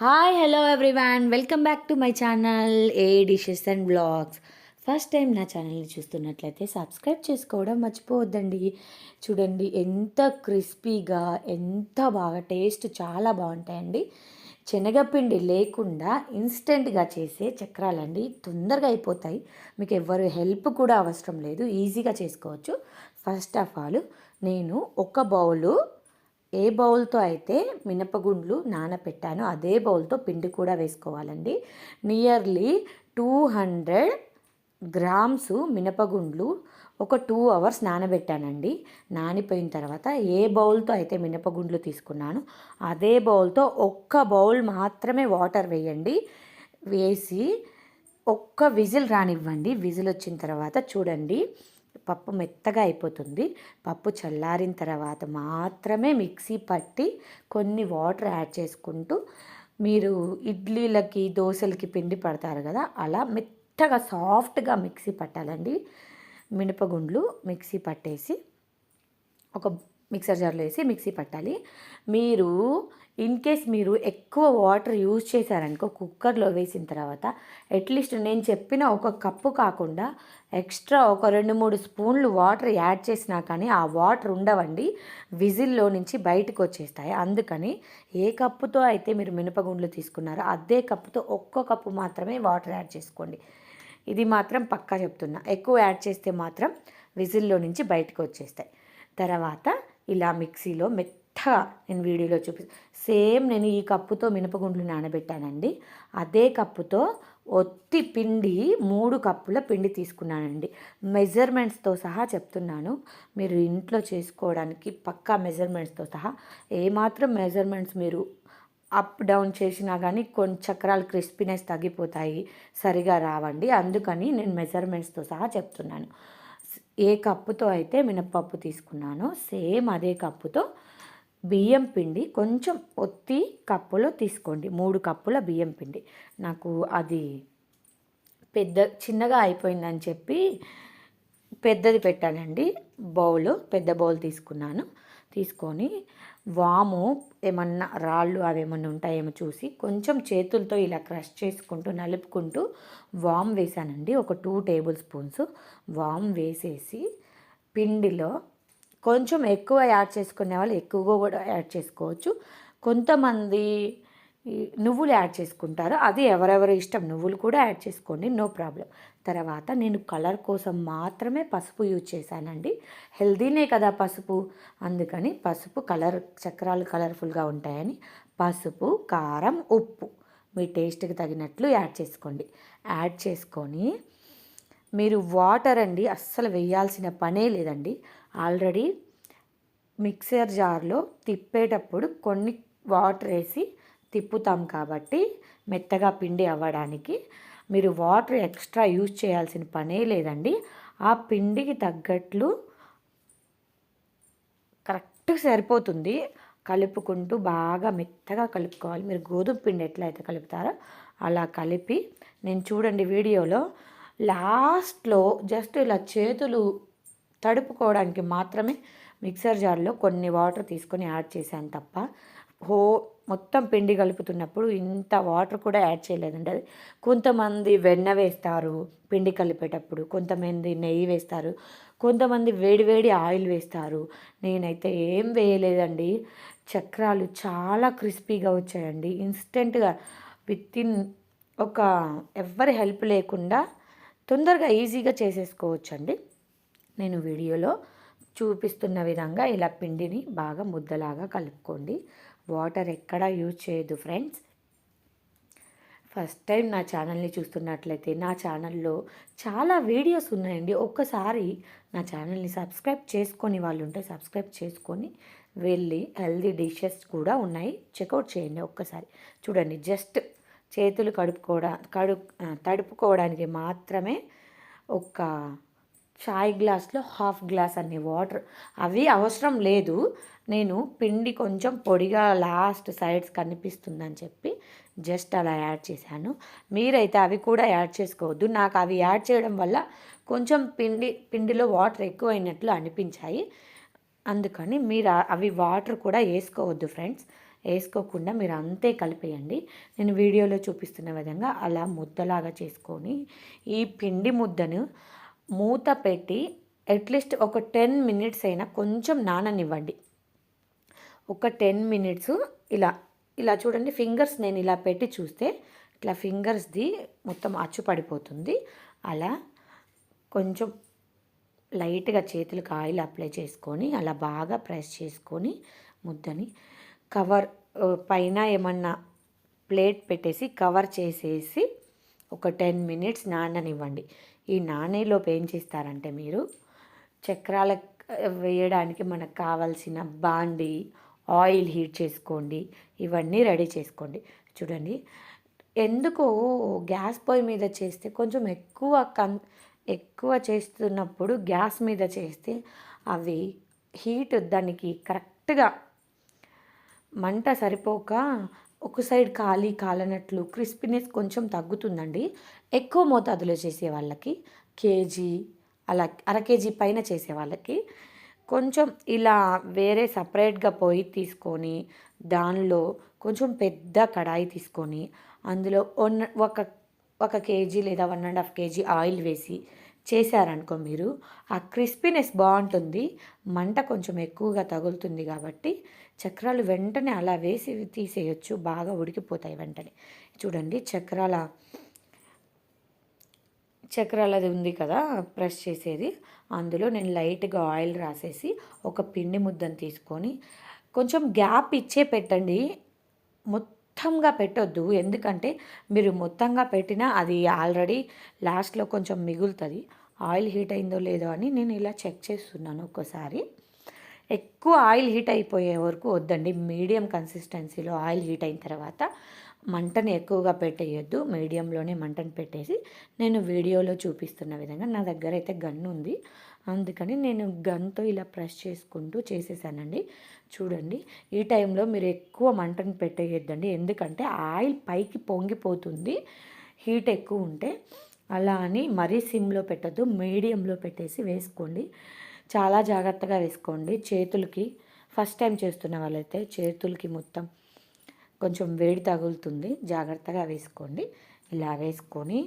Hi hello everyone welcome back to my channel a dishes and blogs first time నా ఛానల్ని చూస్తున్నట్లయితే subscribe చేసుకోవడం మర్చిపోవద్దండి. చూడండి ఎంత క్రిస్పీగా ఎంత బాగా టేస్ట్ చాలా బాగుంటాయండి. శనగపిండి లేకుండా ఇన్స్టెంట్గా చేసే చక్రాలండి. తొందరగా అయిపోతాయి. మీకు ఎవరు హెల్ప్ కూడా అవసరం లేదు. ఈజీగా చేసుకోవచ్చు. ఫస్ట్ ఆఫ్ ఆల్ నేను ఒక బౌలు ఏ బౌల్తో అయితే మినపగుండ్లు నానపెట్టానో అదే బౌల్తో పిండి కూడా వేసుకోవాలండి. నియర్లీ టూ హండ్రెడ్ గ్రామ్స్ మినపగుండ్లు ఒక టూ అవర్స్ నానబెట్టానండి. నానిపోయిన తర్వాత ఏ బౌల్తో అయితే మినపగుండ్లు తీసుకున్నాను అదే బౌల్తో ఒక్క బౌల్ మాత్రమే వాటర్ వేయండి. వేసి ఒక్క విజిల్ రానివ్వండి. విజిల్ వచ్చిన తర్వాత చూడండి. పప్పు మెత్తగా అయిపోతుంది. పప్పు చల్లారిన తర్వాత మాత్రమే మిక్సీ పట్టి కొన్ని వాటర్ యాడ్ చేసుకుంటూ మీరు ఇడ్లీలకి దోశలకి పిండి పడతారు కదా అలా మెత్తగా సాఫ్ట్గా మిక్సీ పట్టాలండి. మినపగుండ్లు మిక్సీ పట్టేసి ఒక మిక్సర్ జార్లో వేసి మిక్సీ పట్టాలి. మీరు ఇన్ కేస్ మీరు ఎక్కువ వాటర్ యూజ్ చేశారనుకో కుక్కర్లో వేసిన తర్వాత అట్లీస్ట్ నేను చెప్పిన ఒక కప్పు కాకుండా ఎక్స్ట్రా ఒక రెండు మూడు స్పూన్లు వాటర్ యాడ్ చేసినా కానీ ఆ వాటర్ ఉండవండి. విజిల్లో నుంచి బయటకు వచ్చేస్తాయి. అందుకని ఏ కప్పుతో అయితే మీరు మినపగుండ్లు తీసుకున్నారో అదే కప్పుతో ఒక్క కప్పు మాత్రమే వాటర్ యాడ్ చేసుకోండి. ఇది మాత్రం పక్కా చెప్తున్నా. ఎక్కువ యాడ్ చేస్తే మాత్రం విజిల్లో నుంచి బయటకు వచ్చేస్తాయి. తర్వాత ఇలా మిక్సీలో మెత్తగా నేను వీడియోలో చూపి సేమ్ నేను ఈ కప్పుతో మినపగుండ్లు నానబెట్టానండి. అదే కప్పుతో ఒత్తి పిండి మూడు కప్పుల పిండి తీసుకున్నానండి. మెజర్మెంట్స్తో సహా చెప్తున్నాను. మీరు ఇంట్లో చేసుకోవడానికి పక్కా మెజర్మెంట్స్తో సహా. ఏమాత్రం మెజర్మెంట్స్ మీరు అప్ డౌన్ చేసినా కానీ కొన్ని చక్రాలు క్రిస్పీనెస్ తగ్గిపోతాయి సరిగా రావండి. అందుకని నేను మెజర్మెంట్స్తో సహా చెప్తున్నాను. ఏ కప్పుతో అయితే మినప్పప్పు తీసుకున్నానో సేమ్ అదే కప్పుతో బియ్యం పిండి కొంచెం ఒత్తి కప్పులో తీసుకోండి. మూడు కప్పుల బియ్యం పిండి. నాకు అది పెద్ద చిన్నగా అయిపోయిందని చెప్పి పెద్దది పెట్టానండి. బౌల్ పెద్ద బౌల్ తీసుకున్నాను. తీసుకొని వాము ఏమన్నా రాళ్ళు అవి ఏమన్నా ఉంటాయేమో చూసి కొంచెం చేతులతో ఇలా క్రష్ చేసుకుంటూ నలుపుకుంటూ వామ్ వేసానండి. ఒక టూ టేబుల్ స్పూన్స్ వామ్ వేసేసి పిండిలో కొంచెం ఎక్కువ యాడ్ చేసుకునే వాళ్ళు ఎక్కువగా కూడా యాడ్ చేసుకోవచ్చు. కొంతమంది నువ్వులు యాడ్ చేసుకుంటారు. అది ఎవరెవరి ఇష్టం నువ్వులు కూడా యాడ్ చేసుకోండి. No problem. తర్వాత నేను కలర్ కోసం మాత్రమే పసుపు యూజ్ చేశానండి. హెల్దీనే కదా పసుపు. అందుకని పసుపు కలర్ చక్రాలు కలర్ఫుల్గా ఉంటాయని పసుపు కారం ఉప్పు మీ టేస్ట్కి తగినట్లు యాడ్ చేసుకోండి. యాడ్ చేసుకొని మీరు వాటర్ అండి అస్సలు వేయాల్సిన పనే లేదండి. ఆల్రెడీ మిక్సర్ జార్లో తిప్పేటప్పుడు కొన్ని వాటర్ వేసి తిప్పుతాం కాబట్టి మెత్తగా పిండి అవ్వడానికి మీరు వాటర్ ఎక్స్ట్రా యూజ్ చేయాల్సిన పనే లేదండి. ఆ పిండికి తగ్గట్లు కరెక్ట్ సరిపోతుంది. కలుపుకుంటూ బాగా మెత్తగా కలుపుకోవాలి. మీరు గోధుమ పిండి ఎట్లయితే కలుపుతారో అలా కలిపి నేను చూడండి వీడియోలో లాస్ట్లో జస్ట్ ఇలా చేతులు తడుపుకోవడానికి మాత్రమే మిక్సర్ జార్లో కొన్ని వాటర్ తీసుకొని యాడ్ చేశాను తప్ప హో మొత్తం పిండి కలుపుతున్నప్పుడు ఇంత వాటర్ కూడా యాడ్ చేయలేదండి. అది కొంతమంది వెన్న వేస్తారు పిండి కలిపేటప్పుడు కొంతమంది నెయ్యి వేస్తారు కొంతమంది వేడివేడి ఆయిల్ వేస్తారు. నేనైతే ఏం వేయలేదండి. చక్రాలు చాలా క్రిస్పీగా వచ్చాయండి. ఇన్స్టెంట్గా విత్ ఇన్ ఒక ఎవరి హెల్ప్ లేకుండా తొందరగా ఈజీగా చేసేసుకోవచ్చండి. నేను వీడియోలో చూపిస్తున్న విధంగా ఇలా పిండిని బాగా ముద్దలాగా కలుపుకోండి. వాటర్ ఎక్కడా యూజ్ చేయదు ఫ్రెండ్స్. ఫస్ట్ టైం నా ఛానల్ని చూస్తున్నట్లయితే నా ఛానల్లో చాలా వీడియోస్ ఉన్నాయండి. ఒక్కసారి నా ఛానల్ని సబ్స్క్రైబ్ చేసుకొని వాళ్ళు ఉంటే సబ్స్క్రైబ్ చేసుకొని వెళ్ళి హెల్దీ డిషెస్ కూడా ఉన్నాయి. చెక్అవుట్ చేయండి ఒక్కసారి. చూడండి జస్ట్ చేతులు కడుపుకోవడా కడు తడుపుకోవడానికి మాత్రమే ఒక చాయ్ గ్లాస్లో హాఫ్ గ్లాస్ అన్ని వాటర్. అవి అవసరం లేదు. నేను పిండి కొంచెం పొడిగా లాస్ట్ సైడ్స్ కనిపిస్తుందని చెప్పి జస్ట్ అలా యాడ్ చేశాను. మీరైతే అవి కూడా యాడ్ చేసుకోవద్దు. నాకు అవి యాడ్ చేయడం వల్ల కొంచెం పిండి పిండిలో వాటర్ ఎక్కువైనట్లు అనిపించాయి. అందుకని మీరు అవి వాటర్ కూడా వేసుకోవద్దు ఫ్రెండ్స్. వేసుకోకుండా మీరు అంతే కలిపేయండి. నేను వీడియోలో చూపిస్తున్న విధంగా అలా ముద్దలాగా చేసుకొని ఈ పిండి ముద్దను మూత పెట్టి అట్లీస్ట్ ఒక టెన్ మినిట్స్ అయినా కొంచెం నాననివ్వండి. ఒక టెన్ మినిట్స్ ఇలా ఇలా చూడండి ఫింగర్స్ నేను ఇలా పెట్టి చూస్తే ఇట్లా ఫింగర్స్ది మొత్తం అచ్చు పడిపోతుంది అలా కొంచెం లైట్గా చేతులకు ఆయిల్ అప్లై చేసుకొని అలా బాగా ప్రెస్ చేసుకొని ముద్దని కవర్ పైన ఏమన్నా ప్లేట్ పెట్టేసి కవర్ చేసేసి ఒక టెన్ మినిట్స్ నాననివ్వండి. ఈ నానేలోపు ఏం చేస్తారంటే మీరు చక్రాల వేయడానికి మనకు కావాల్సిన బాండి ఆయిల్ హీట్ చేసుకోండి ఇవన్నీ రెడీ చేసుకోండి. చూడండి ఎందుకు గ్యాస్ పొయ్యి మీద చేస్తే కొంచెం ఎక్కువ కం ఎక్కువ చేస్తున్నప్పుడు గ్యాస్ మీద చేస్తే అవి హీట్ దానికి కరెక్ట్గా మంట సరిపోక ఒక సైడ్ ఖాళీ కాలనట్లు క్రిస్పీనెస్ కొంచెం తగ్గుతుందండి. ఎక్కువ మోతాదులో చేసే వాళ్ళకి కేజీ అలా అర కేజీ పైన చేసే వాళ్ళకి కొంచెం ఇలా వేరే సపరేట్గా పొయ్యి తీసుకొని దానిలో కొంచెం పెద్ద కడాయి తీసుకొని అందులో వన్ ఒక ఒక కేజీ లేదా one and half KG oil వేసి చేశారనుకో మీరు ఆ క్రిస్పీనెస్ బాగుంటుంది మంట కొంచెం ఎక్కువగా తగులుతుంది కాబట్టి చక్రాలు వెంటనే అలా వేసి తీసేయచ్చు బాగా ఉడికిపోతాయి వెంటనే. చూడండి చక్రాల చక్రాలది ఉంది కదా ప్రెస్ చేసేది. అందులో నేను లైట్గా ఆయిల్ రాసేసి ఒక పిండి ముద్దను తీసుకొని కొంచెం గ్యాప్ ఇచ్చే పెట్టండి. మొత్తం మొత్తంగా పెట్టొద్దు. ఎందుకంటే మీరు మొత్తంగా పెట్టినా అది ఆల్రెడీ లాస్ట్లో కొంచెం మిగులుతుంది. ఆయిల్ హీట్ అయిందో లేదో అని నేను ఇలా చెక్ చేస్తున్నాను ఒక్కోసారి. ఎక్కువ ఆయిల్ హీట్ అయిపోయే వరకు వద్దండి. మీడియం కన్సిస్టెన్సీలో ఆయిల్ హీట్ అయిన తర్వాత మంటని ఎక్కువగా పెట్టేయొద్దు. మీడియంలోనే మంటను పెట్టేసి నేను వీడియోలో చూపిస్తున్న విధంగా నా దగ్గర అయితే గన్ను ఉంది. అందుకని నేను గన్తో ఇలా ప్రెస్ చేసుకుంటూ చేసేసానండి. చూడండి ఈ టైంలో మీరు ఎక్కువ మంటను పెట్టేయద్దండి. ఎందుకంటే ఆయిల్ పైకి పొంగిపోతుంది హీట్ ఎక్కువ ఉంటే. అలా అని మరీ సిమ్లో పెట్టద్దు మీడియంలో పెట్టేసి వేసుకోండి. చాలా జాగ్రత్తగా వేసుకోండి. చేతులకి ఫస్ట్ టైం చేస్తున్న వాళ్ళైతే చేతులకి మొత్తం కొంచెం వేడి తగులుతుంది. జాగ్రత్తగా వేసుకోండి. ఇలా వేసుకొని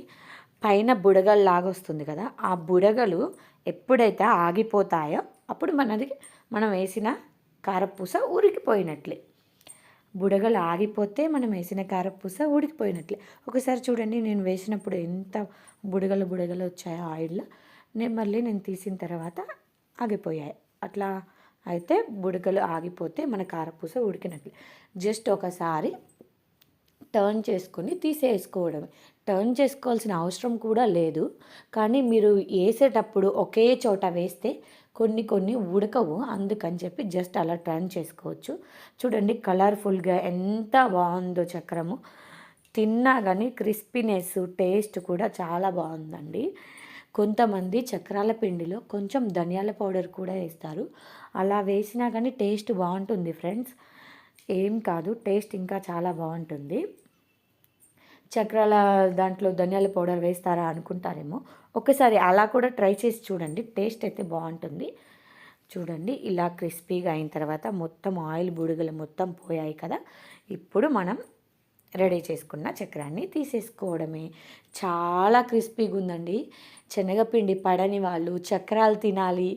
పైన బుడగలు లాగా వస్తుంది కదా ఆ బుడగలు ఎప్పుడైతే ఆగిపోతాయో అప్పుడు మనది మనం వేసిన కారపూస ఉరికిపోయినట్లే బుడగలు ఆగిపోతే మనం వేసిన కారపూస ఉడికిపోయినట్లే. ఒకసారి చూడండి నేను వేసినప్పుడు ఎంత బుడగలు బుడగలు వచ్చాయో ఆయిల్లో నేను మళ్ళీ నేను తీసిన తర్వాత ఆగిపోయాయి. అట్లా అయితే బుడగలు ఆగిపోతే మన కారపూస ఉడికినట్లే. జస్ట్ ఒకసారి టర్న్ చేసుకొని తీసేసుకోవడమే. టర్న్ చేసుకోవాల్సిన అవసరం కూడా లేదు. కానీ మీరు వేసేటప్పుడు ఒకే చోట వేస్తే కొన్ని కొన్ని ఉడకవు. అందుకని చెప్పి జస్ట్ అలా టర్న్ చేసుకోవచ్చు. చూడండి కలర్ఫుల్గా ఎంత బాగుందో చక్రము. తిన్నా కానీ క్రిస్పీనెస్ టేస్ట్ కూడా చాలా బాగుందండి. కొంతమంది చక్రాల పిండిలో కొంచెం ధనియాల పౌడర్ కూడా వేస్తారు. అలా వేసినా కానీ టేస్ట్ బాగుంటుంది ఫ్రెండ్స్. ఏం కాదు టేస్ట్ ఇంకా చాలా బాగుంటుంది. చక్రాల దాంట్లో ధనియాల పౌడర్ వేస్తారా అనుకుంటారేమో. ఒకసారి అలా కూడా ట్రై చేసి చూడండి. టేస్ట్ అయితే బాగుంటుంది. చూడండి ఇలా క్రిస్పీగా అయిన తర్వాత మొత్తం ఆయిల్ బుడుగలు మొత్తం పోయాయి కదా. ఇప్పుడు మనం రెడీ చేసుకున్న చక్రాన్ని తీసేసుకోవడమే. చాలా క్రిస్పీగా ఉందండి. శనగపిండి పడని వాళ్ళు చక్రాలు తినాలి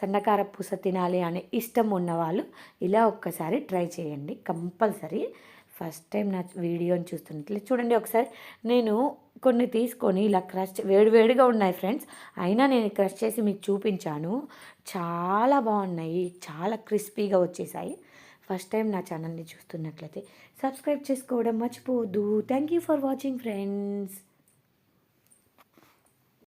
సన్నకార పూస తినాలి అనే ఇష్టం ఉన్నవాళ్ళు ఇలా ఒక్కసారి ట్రై చేయండి. కంపల్సరీ ఫస్ట్ టైం నా వీడియోని చూస్తున్నట్లే చూడండి ఒకసారి. నేను కొన్ని తీసుకొని ఇలా క్రష్ వేడివేడిగా ఉన్నాయి ఫ్రెండ్స్. అయినా నేను క్రష్ చేసి మీకు చూపించాను. చాలా బాగున్నాయి. చాలా క్రిస్పీగా వచ్చేసాయి. ఫస్ట్ టైం నా ఛానల్ని చూస్తున్నట్లయితే సబ్స్క్రైబ్ చేసుకోవడం మర్చిపోవద్దు. Thank you for watching friends